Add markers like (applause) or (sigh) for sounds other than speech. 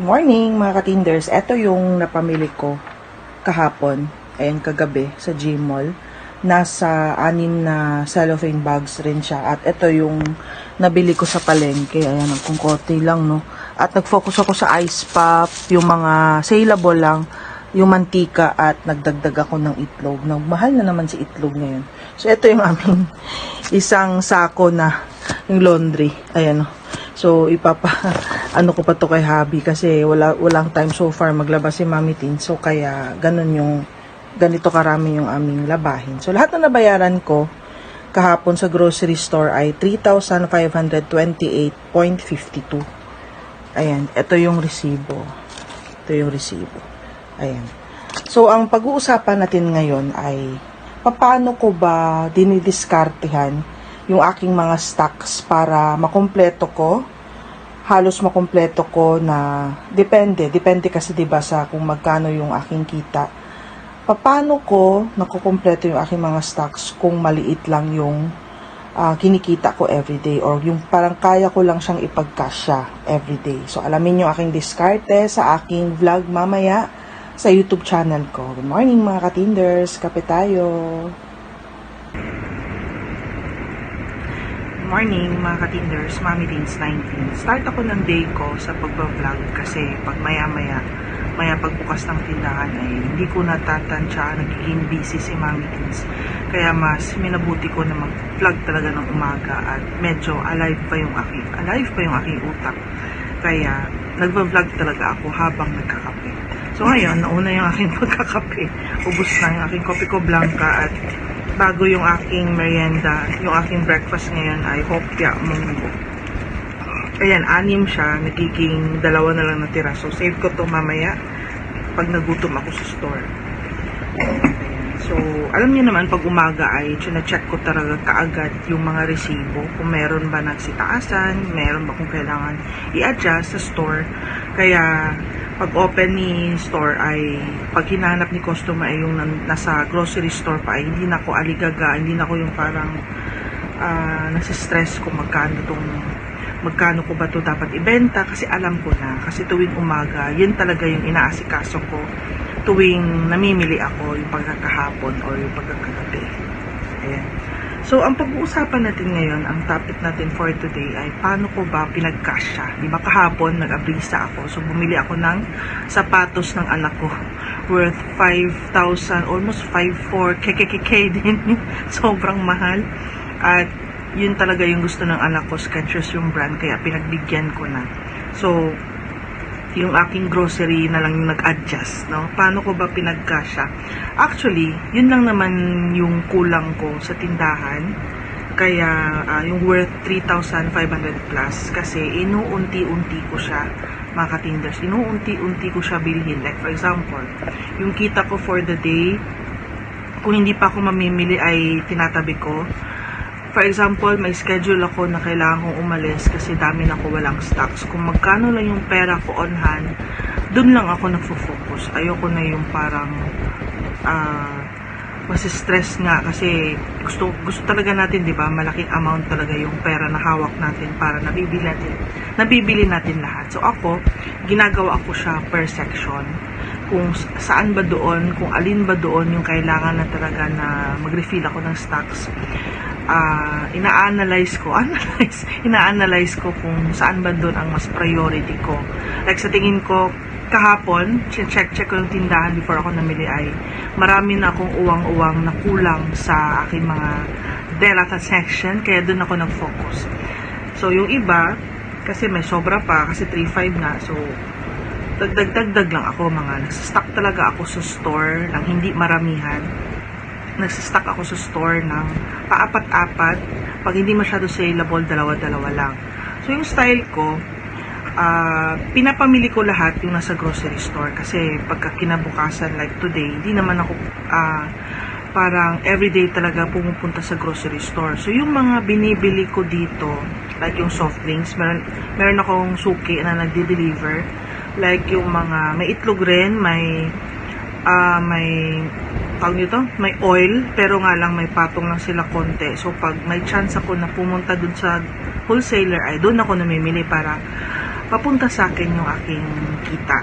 Morning mga katinders. Ito yung napamili ko kahapon, ayan kagabi sa Gmall. Nasa anim na cellophane bags rin siya. At ito yung nabili ko sa palengke. Ayan, kung konti lang, no. At nag-focus ako sa ice pop, yung mga saleable lang, yung mantika at nagdagdag ako ng itlog. Nagmahal na naman si itlog ngayon. So, ito yung (laughs) aming isang sako na yung laundry. Ayan, no. So, ipapa, (laughs) ano ko pa to kay Habi kasi wala, walang time so far maglabas si Mami Tin. So, kaya ganun yung, ganito karami yung aming labahin. So, lahat na nabayaran ko kahapon sa grocery store ay 3,528.52. Ayan, ito yung resibo. Ito yung resibo. Ayan. So, ang pag-uusapan natin ngayon ay paano ko ba dinidiskartehan yung aking mga stocks para makumpleto ko halos makumpleto ko na depende, depende kasi 'di ba sa kung magkano yung aking kita. Paano ko nakukumpleto yung aking mga stocks kung maliit lang yung ah, kinikita ko everyday or yung parang kaya ko lang siyang ipagkasya everyday. So alamin yung aking diskarte sa aking vlog mamaya sa YouTube channel ko. Good morning mga katinders, kape tayo. Morning mga katinders, Mami Teens 19. Start ako ng day ko sa pagbablog kasi pag maya maya, maya pagbukas ng tindahan ay hindi ko natatansya, nagiging busy si Mami Teens. Kaya mas minabuti ko na mag-vlog talaga ng umaga at medyo alive pa yung aking, alive pa yung aking utak. Kaya nagba-vlog talaga ako habang nagkakape. So ngayon, nauna yung aking (laughs) pagkakape. Ubus na yung aking kopi ko blanca at bago yung aking merienda, yung aking breakfast ngayon ay hopya munggo. Ayan, anim siya, nagiging dalawa na lang natira. So, save ko to mamaya pag nagutom ako sa store. So, alam niyo naman, pag umaga ay check ko talaga kaagad yung mga resibo. Kung meron ba nagsitaasan, meron ba kung kailangan i-adjust sa store. Kaya, pag open ni store ay pag hinanap ni customer ay yung nasa grocery store pa ay hindi na ako aligaga, hindi na ako yung parang ah, nasistress kung magkano tong magkano ko ba to dapat ibenta kasi alam ko na kasi tuwing umaga yun talaga yung inaasikaso ko tuwing namimili ako yung pagkakahapon or yung pagkakagabi ayan So, ang pag-uusapan natin ngayon, ang topic natin for today ay paano ko ba pinagkasya. Di ba kahapon, nag-abrisa ako. So, bumili ako ng sapatos ng anak ko worth 5,000, almost 5,400, kkk (laughs) din. Sobrang mahal. At yun talaga yung gusto ng anak ko, Skechers yung brand, kaya pinagbigyan ko na. So, yung aking grocery na lang yung nag-adjust, no? Paano ko ba pinagkasya? Actually, yun lang naman yung kulang ko sa tindahan. Kaya, ah, yung worth 3,500 plus. Kasi, inuunti-unti ko siya, mga katinders. Inuunti-unti ko siya bilhin. Like, for example, yung kita ko for the day, kung hindi pa ako mamimili ay tinatabi ko. For example, may schedule ako na kailangan kong umalis kasi dami na ako walang stocks. Kung magkano lang yung pera ko on hand, dun lang ako nagfo-focus. Ayoko na yung parang ah stress nga kasi gusto gusto talaga natin 'di ba malaking amount talaga yung pera na hawak natin para nabibili natin nabibili natin lahat so ako ginagawa ko siya per section kung saan ba doon kung alin ba doon yung kailangan na talaga na mag-refill ako ng stocks ah ina-analyze ko, (laughs) analyze, ina-analyze ko kung saan ba doon ang mas priority ko. Like sa tingin ko, kahapon, check-check ko yung tindahan before ako namili ay marami na akong uwang-uwang na kulang sa aking mga delata section, kaya doon ako nag-focus. So, yung iba, kasi may sobra pa, kasi 3.5 na, so, dagdag-dagdag lang ako mga, nasa-stock talaga ako sa store ng hindi maramihan nagsistock ako sa store ng paapat-apat. Pag hindi masyado saleable, dalawa-dalawa lang. So, yung style ko, ah, pinapamili ko lahat yung nasa grocery store. Kasi pagka kinabukasan, like today, hindi naman ako ah, parang everyday talaga pumupunta sa grocery store. So, yung mga binibili ko dito, like yung soft drinks, meron, meron akong suki na nagde-deliver. Like yung mga, may itlog rin, may ah may tawag nito, may oil, pero nga lang may patong lang sila konti. So, pag may chance ako na pumunta dun sa wholesaler, ay doon ako namimili para papunta sa akin yung aking kita.